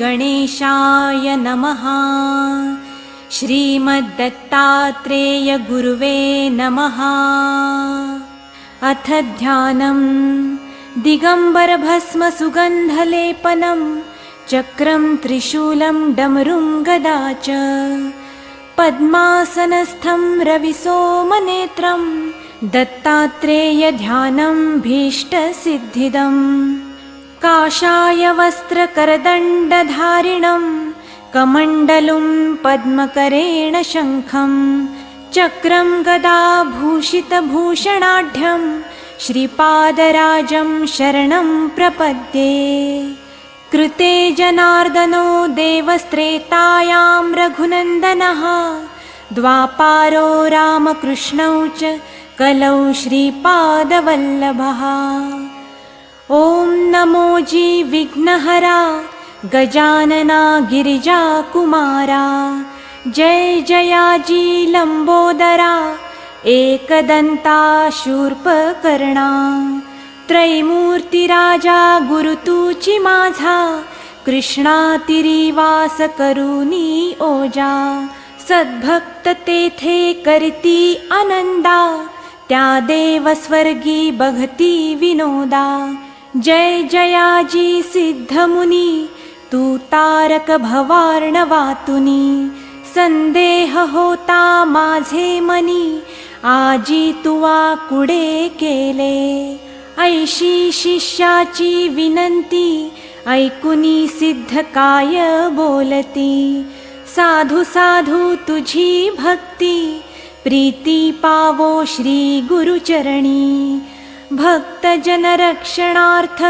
गणेशाय नमः। श्रीमद्दत्तात्रेयगुरुवे नमः। अथ ध्यानम्। दिगम्बरभस्मसुगन्धलेपनं चक्रं त्रिशूलं डमरुं गदा च। पद्मासनस्थं रविसोमनेत्रं दत्तात्रेयध्यानं भीष्टसिद्धिदम् काषाय वस्त्रकरदण्डधारिणं कमण्डलुं पद्मकरेण शङ्खं चक्रं गदाभूषितभूषणाढ्यं श्रीपादराजं शरणं प्रपद्ये। कृते जनार्दनो देवस्त्रेतायां रघुनन्दनः द्वापारो रामकृष्णौ च कलौ श्रीपादवल्लभः। ॐ नमो जी विघ्नहरा गजानना गिरिजा कुमारा। जय जयाजी लम्बोदरा एकदन्ता शूर्पकर्णा। त्रैमूर्तिराजा गुरुतूचि माझा कृष्णातिरिवास करुनी ओजा। सद्भक्त तेथे करती आनंदा त्या देवस्वर्गी बघती विनोदा। जय जयाजी सिद्धमुनी तू तारक भवार्णवातुनी संदेह होता माझे मनी आजी तुवा कुडे केले? ऐशी शिष्याची विनंती ऐकुनी सिद्ध काय बोलती? साधू साधू तुझी भक्ती प्रीती पावो श्री गुरुचरणी भक्त जनरक्षणार्थ